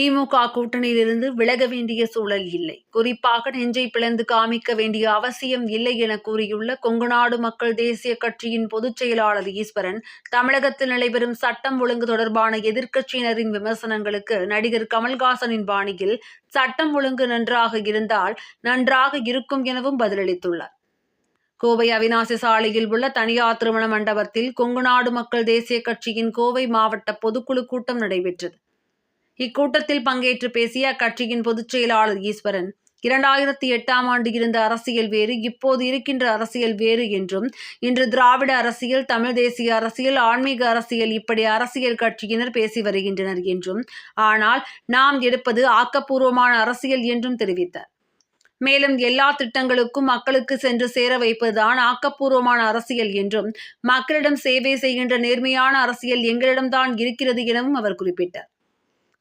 திமுக கூட்டணியிலிருந்து விலக வேண்டிய சூழல் இல்லை. குறிப்பாக நெஞ்சை பிளந்து காமிக்க வேண்டிய அவசியம் இல்லை என கூறியுள்ள கொங்குநாடு மக்கள் தேசிய கட்சியின் பொதுச் செயலாளர் ஈஸ்வரன் தமிழகத்தில் நடைபெறும் சட்டம் ஒழுங்கு தொடர்பான எதிர்க்கட்சியினரின் விமர்சனங்களுக்கு நடிகர் கமல்ஹாசனின் பாணியில் சட்டம் ஒழுங்கு நன்றாக இருந்தால் நன்றாக இருக்கும் எனவும் பதிலளித்துள்ளார். கோவை அவினாசி சாலையில் உள்ள தனியார் திருமண மண்டபத்தில் கொங்குநாடு மக்கள் தேசிய கட்சியின் கோவை மாவட்ட பொதுக்குழு கூட்டம் நடைபெற்றது. இக்கூட்டத்தில் பங்கேற்று பேசிய அக்கட்சியின் பொதுச் செயலாளர் ஈஸ்வரன் இரண்டாயிரத்தி எட்டாம் ஆண்டு இருந்த அரசியல் வேறு இப்போது இருக்கின்ற அரசியல் வேறு என்றும் இன்று திராவிட அரசியல் தமிழ் தேசிய அரசியல் ஆன்மீக அரசியல் இப்படி அரசியல் கட்சியினர் பேசி வருகின்றனர் என்றும் ஆனால் நாம் எடுப்பது ஆக்கப்பூர்வமான அரசியல் என்றும் தெரிவித்தார். மேலும் எல்லா திட்டங்களுக்கும் மக்களுக்கு சென்று சேர வைப்பதுதான் ஆக்கப்பூர்வமான அரசியல் என்றும் மக்களிடம் சேவை செய்கின்ற நேர்மையான அரசியல் எங்களிடம்தான் இருக்கிறது எனவும் அவர் குறிப்பிட்டார்.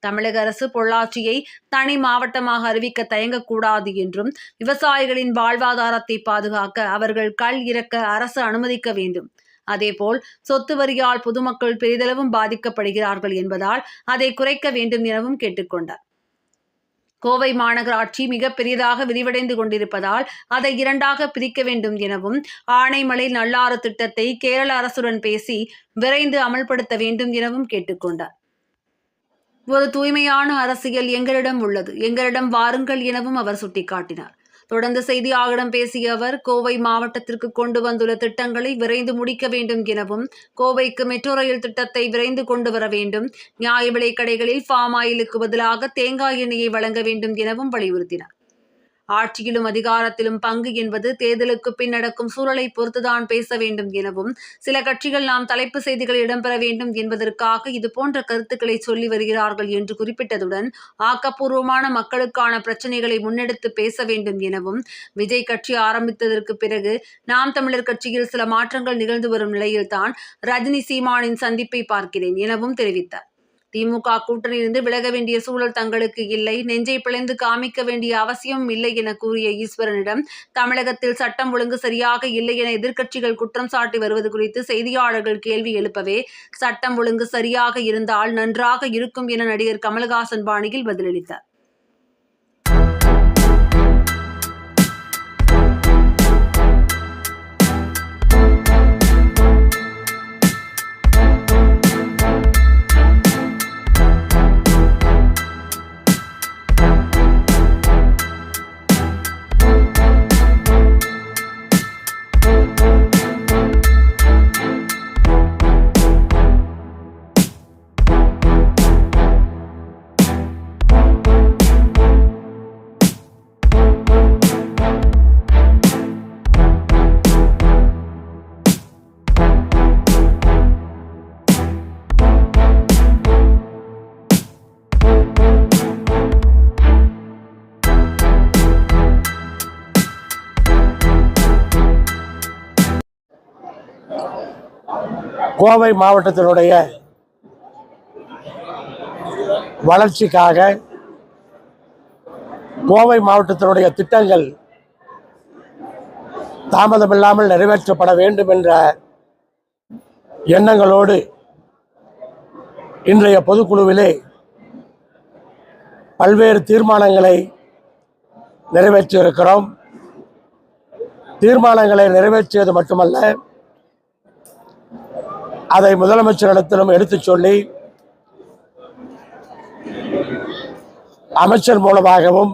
தமிழக அரசு பொள்ளாச்சியை தனி மாவட்டமாக அறிவிக்க தயங்கக்கூடாது என்றும் விவசாயிகளின் வாழ்வாதாரத்தை பாதுகாக்க அவர்கள் கல் இறக்க அரசு அனுமதிக்க வேண்டும். அதேபோல் சொத்து வரியால் பொதுமக்கள் பெரிதளவும் பாதிக்கப்படுகிறார்கள் என்பதால் அதை குறைக்க வேண்டும் எனவும் கேட்டுக்கொண்டார். கோவை மாநகராட்சி மிக பெரியதாக விரிவடைந்து கொண்டிருப்பதால் அதை இரண்டாக பிரிக்க வேண்டும் எனவும் ஆனைமலை நல்லாறு திட்டத்தை கேரள அரசுடன் பேசி விரைந்து அமல்படுத்த வேண்டும் எனவும் கேட்டுக்கொண்டார். ஒரு தூய்மையான அரசியல் எங்களிடம் உள்ளது. எங்களிடம் வாருங்கள் எனவும் அவர் சுட்டிக்காட்டினார். தொடர்ந்து செய்தியாளரிடம் பேசிய அவர் கோவை மாவட்டத்திற்கு கொண்டு வந்துள்ள திட்டங்களை விரைந்து முடிக்க வேண்டும் எனவும் கோவைக்கு மெட்ரோ ரயில் திட்டத்தை விரைந்து கொண்டு வர வேண்டும் நியாய விலைக் கடைகளில் ஃபார்ம் ஆயிலுக்கு பதிலாக தேங்காய் எண்ணெயை வழங்க வேண்டும் எனவும் வலியுறுத்தினார். ஆட்சியிலும் அதிகாரத்திலும் பங்கு என்பது தேர்தலுக்கு பின் நடக்கும் சூழலை பொறுத்துதான் பேச வேண்டும் எனவும் சில கட்சிகள் நாம் தலைப்பு செய்திகள் இடம்பெற வேண்டும் என்பதற்காக இதுபோன்ற கருத்துக்களை சொல்லி வருகிறார்கள் என்று குறிப்பிட்டதுடன் ஆக்கப்பூர்வமான மக்களுக்கான பிரச்சனைகளை முன்னெடுத்து பேச வேண்டும் எனவும் விஜய் கட்சி ஆரம்பித்ததற்கு பிறகு நாம் தமிழர் கட்சியில் சில மாற்றங்கள் நிகழ்ந்து வரும் நிலையில்தான் ரஜினி சீமானின் சந்திப்பை பார்க்கிறேன் எனவும் தெரிவித்தார். திமுக கூட்டணியிலிருந்து விலக வேண்டிய சூழல் தங்களுக்கு இல்லை. நெஞ்சை பிழைந்து காமிக்க வேண்டிய அவசியம் இல்லை என கூறிய ஈஸ்வரனிடம் தமிழகத்தில் சட்டம் ஒழுங்கு சரியாக இல்லை என எதிர்க்கட்சிகள் குற்றம் சாட்டி வருவது குறித்து செய்தியாளர்கள் கேள்வி எழுப்பவே சட்டம் ஒழுங்கு சரியாக இருந்தால் நன்றாக இருக்கும் என நடிகர் கமல்ஹாசன் பாணியில் பதிலளித்தார். கோவை மாவட்டத்தினுடைய வளர்ச்சிக்காக கோவை மாவட்டத்தினுடைய திட்டங்கள் தாமதமில்லாமல் நிறைவேற்றப்பட வேண்டும் என்ற எண்ணங்களோடு இன்றைய பொதுக்குழுவிலே பல்வேறு தீர்மானங்களை நிறைவேற்றியிருக்கிறோம். தீர்மானங்களை நிறைவேற்றியது மட்டுமல்ல அதை முதலமைச்சரிடத்திலும் எடுத்துச் சொல்லி அமைச்சர் மூலமாகவும்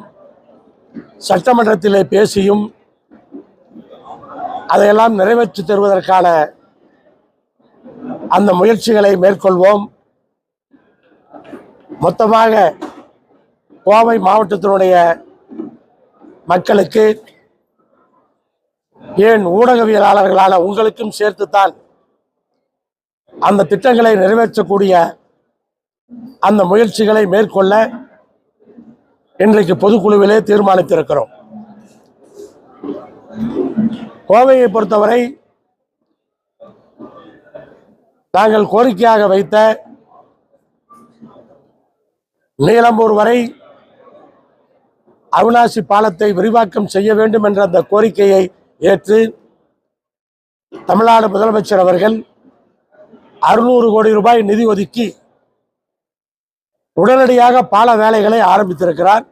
சட்டமன்றத்திலே பேசியும் அதையெல்லாம் நிறைவேற்றி தருவதற்கான அந்த முயற்சிகளை மேற்கொள்வோம். மொத்தமாக கோவை மாவட்டத்தினுடைய மக்களுக்கு ஏன் ஊடகவியலாளர்களான உங்களுக்கும் சேர்த்துத்தான் அந்த திட்டங்களை நிறைவேற்றக்கூடிய அந்த முயற்சிகளை மேற்கொள்ள இன்றைக்கு பொதுக்குழுவிலே தீர்மானித்திருக்கிறோம். கோவையை பொறுத்தவரை நாங்கள் கோரிக்கையாக வைத்த நீலம்பூர் வரை அவினாசி பாலத்தை விரிவாக்கம் செய்ய வேண்டும் என்ற அந்த கோரிக்கையை ஏற்று தமிழ்நாடு முதலமைச்சர் அவர்கள் அறுநூறு கோடி ரூபாய் நிதி ஒதுக்கி உடனடியாக பால வேலைகளை ஆரம்பித்திருக்கிறார்.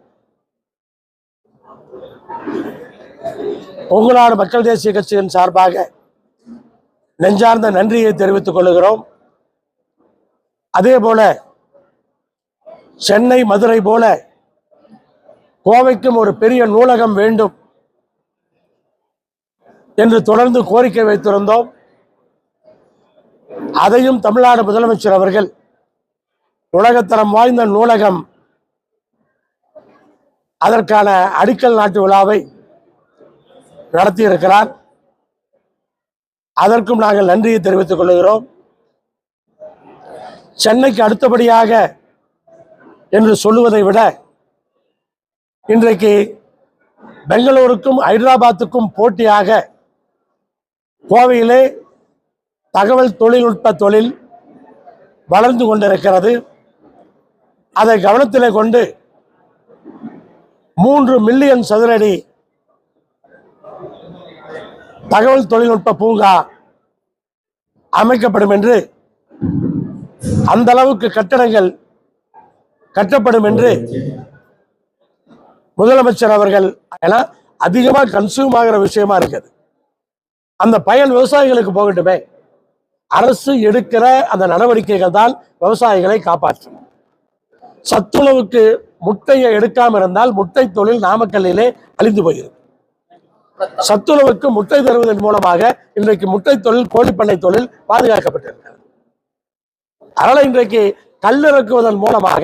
பொங்குநாடு மக்கள் தேசிய கட்சியின் சார்பாக நெஞ்சார்ந்த நன்றியை தெரிவித்துக் கொள்கிறோம். அதே போல சென்னை மதுரை போல கோவைக்கும் ஒரு பெரிய நூலகம் வேண்டும் என்று தொடர்ந்து கோரிக்கை வைத்திருந்தோம். அதையும் தமிழ்நாடு முதலமைச்சர் அவர்கள் உலகத்தரம் வாய்ந்த நூலகம். அதற்கான அடிக்கல் நாட்டு விழாவை நடத்தியிருக்கிறார். அதற்கும் நாங்கள் நன்றியை தெரிவித்துக் கொள்கிறோம். சென்னைக்கு அடுத்தபடியாக என்று சொல்லுவதை விட இன்றைக்கு பெங்களூருக்கும் ஹைதராபாத்துக்கும் போட்டியாக கோவையிலே தகவல் தொழில்நுட்ப தொழில் வளர்ந்து கொண்டிருக்கிறது. அதை கவனத்தில் கொண்டு மூன்று மில்லியன் சதுரடி தகவல் தொழில்நுட்ப பூங்கா அமைக்கப்படும் என்று அந்த அளவுக்கு கட்டடங்கள் கட்டப்படும் என்று முதலமைச்சர் அவர்கள் ஏன்னா அதிகமாக கன்சியூம் ஆகிற விஷயமா இருக்குது. அந்த பயன் விவசாயிகளுக்கு போகட்டுமே. அரசு எடுக்கிற அந்த நடவடிக்கைகள் தான் விவசாயிகளை காப்பாற்றும். சத்துணவுக்கு முட்டையை எடுக்காம இருந்தால் முட்டை தொழில் நாமக்கல்லிலே அழிந்து போகிறது சத்துணவுக்கு முட்டை தருவதன் மூலமாக இன்றைக்கு முட்டை தொழில் கோழிப்பண்ணை தொழில் பாதுகாக்கப்பட்டிருக்கிறது. அதனால இன்றைக்கு கல்லிறக்குவதன் மூலமாக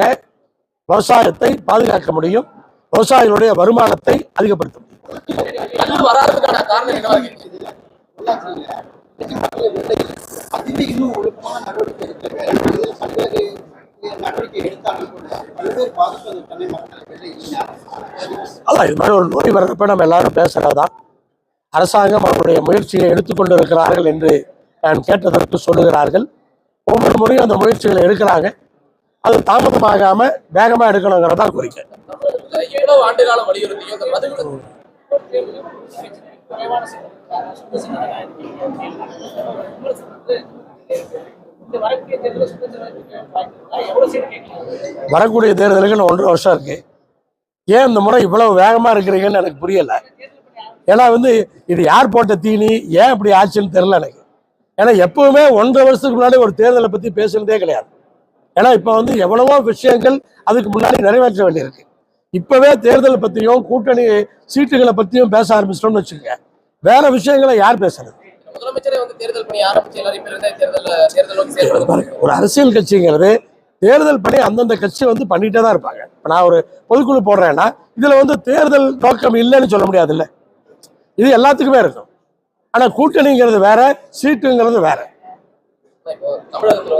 விவசாயத்தை பாதுகாக்க முடியும். விவசாயிகளுடைய வருமானத்தை அதிகப்படுத்த முடியும். இன்னும் ஒழுக்கமான நடவடிக்கை இதில் பல்வேறு நடவடிக்கை எடுத்தாலும் கூட பல்வேறு பாதிப்பு மக்களுக்கு அதான் இது மாதிரி ஒரு நோய் வர்றப்ப நம்ம எல்லாரும் பேசுறதுதான். அரசாங்கம் அவருடைய முயற்சியை எடுத்துக்கொண்டு இருக்கிறார்கள் என்று நான் கேட்டதற்கு சொல்லுகிறார்கள். ஒவ்வொரு முறையும் அந்த முயற்சிகளை எடுக்கிறாங்க. அது தாமதமாகாம வேகமா எடுக்கணுங்கிறதா கோரிக்கை. வரக்கூடிய தேர்தலுக்கு ஒன்றரை வருஷம் இருக்கு ஏன் இந்த முறை இவ்வளவு வேகமா இருக்கிறீங்கன்னு எனக்கு புரியல. ஏன்னா வந்து இது யார் போட்ட தீனி ஏன் இப்படி ஆச்சுன்னு தெரியல எனக்கு. ஏன்னா எப்பவுமே ஒன்றரை வருஷத்துக்கு முன்னாடி ஒரு தேர்தலை பத்தி பேசுனதே கிடையாது. ஏன்னா இப்ப வந்து எவ்வளவோ விஷயங்கள் அதுக்கு முன்னாடி நிறைவேற்ற வேண்டியிருக்கு. இப்பவே தேர்தல் பத்தியும் கூட்டணி சீட்டுகளை பத்தியும் பேச ஆரம்பிச்சிட்டோம்னு வச்சுக்கோங்க. வேற விஷயங்களை யார் பேசுறது? ஒரு அரசியல் கட்சிங்கிறது தேர்தல் பணி அந்தந்த கட்சி வந்து பண்ணிட்டே தான் இருப்பாங்க. இப்போ நான் ஒரு பொதுக்குழு போடுறேன்னா இதுல வந்து தேர்தல் நோக்கம் இல்லைன்னு சொல்ல முடியாதுல்ல. இது எல்லாத்துக்குமே இருக்கும். ஆனா கூட்டணிங்கிறது வேற சீட்டுங்கிறது வேற. தமிழகத்துல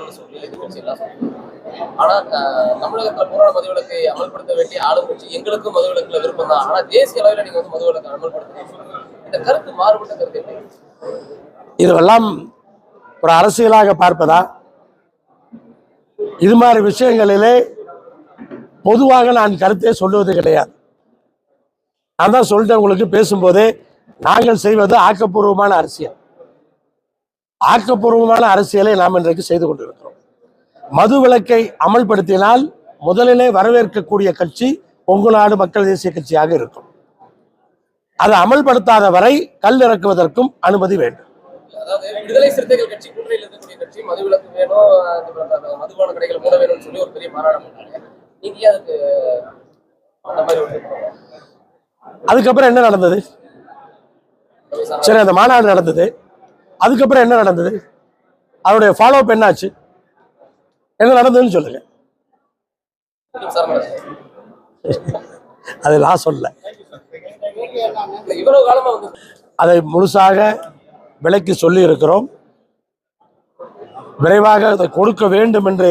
வந்து சொல்லி எதிர்கட்சி எல்லாம் ஆனா தமிழகத்துல போராட மதுவிலக்கு அமல்படுத்த வேண்டிய ஆளுங்கட்சி எங்களுக்கும் மதுவிலக்குல விருப்பம் தான். ஆனா தேசிய அளவில் நீங்க வந்து மதுவிலக்கு அமல்படுத்தணும் இந்த கருத்து மாறுபட்ட கருத்து எப்படி இதுவெல்லாம் ஒரு அரசியலாக பார்ப்பதா? இது மாதிரி விஷயங்களிலே பொதுவாக நான் கருத்தே சொல்லுவது கிடையாது. நான் தான் சொல்லிட்டேன் உங்களுக்கு பேசும்போதே நாங்கள் செய்வது ஆக்கப்பூர்வமான அரசியல். ஆக்கப்பூர்வமான அரசியலை நாம் இன்றைக்கு செய்து கொண்டிருக்கிறோம். மது விலக்கை அமல்படுத்தினால் முதலிலே வரவேற்கக்கூடிய கட்சி கொங்கு நாடு மக்கள் தேசிய கட்சியாக இருக்கும். அதை அமல்படுத்தாத வரை கல் இறக்குவதற்கும் அனுமதி வேண்டும். அதாவது விடுதலை சிறுத்தைகள் கட்சி கூட்டணியில் இருக்கக்கூடிய கட்சி மதுவிலக்கு வேணும் அந்த மதுபான கடைகள் மூட வேணும்னு சொல்லி ஒரு பெரிய மாநாடு பண்ணாங்க நீங்க ஏன் அதுக்கு அந்த மாதிரி ஒரு அதுக்கப்புறம் என்ன நடந்தது? சரி அந்த மாநாடு நடந்தது. அதுக்கப்புறம் என்ன நடந்தது? அவருடைய ஃபாலோ அப் என்னாச்சு? என்ன நடந்ததுன்னு சொல்லுங்க. அது நான் சொல்ல அதை முழுசாக விலைக்கு சொல்லி இருக்கிறோம். விரைவாக அதை கொடுக்க வேண்டும் என்று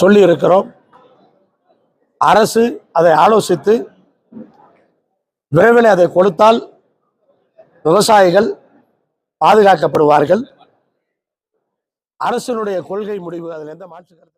சொல்லி இருக்கிறோம். அரசு அதை ஆலோசித்து விரைவில் அதை கொடுத்தால் விவசாயிகள் பாதுகாக்கப்படுவார்கள். அரசனுடைய கொள்கை முடிவு அதில் எந்த மாற்று கருத்து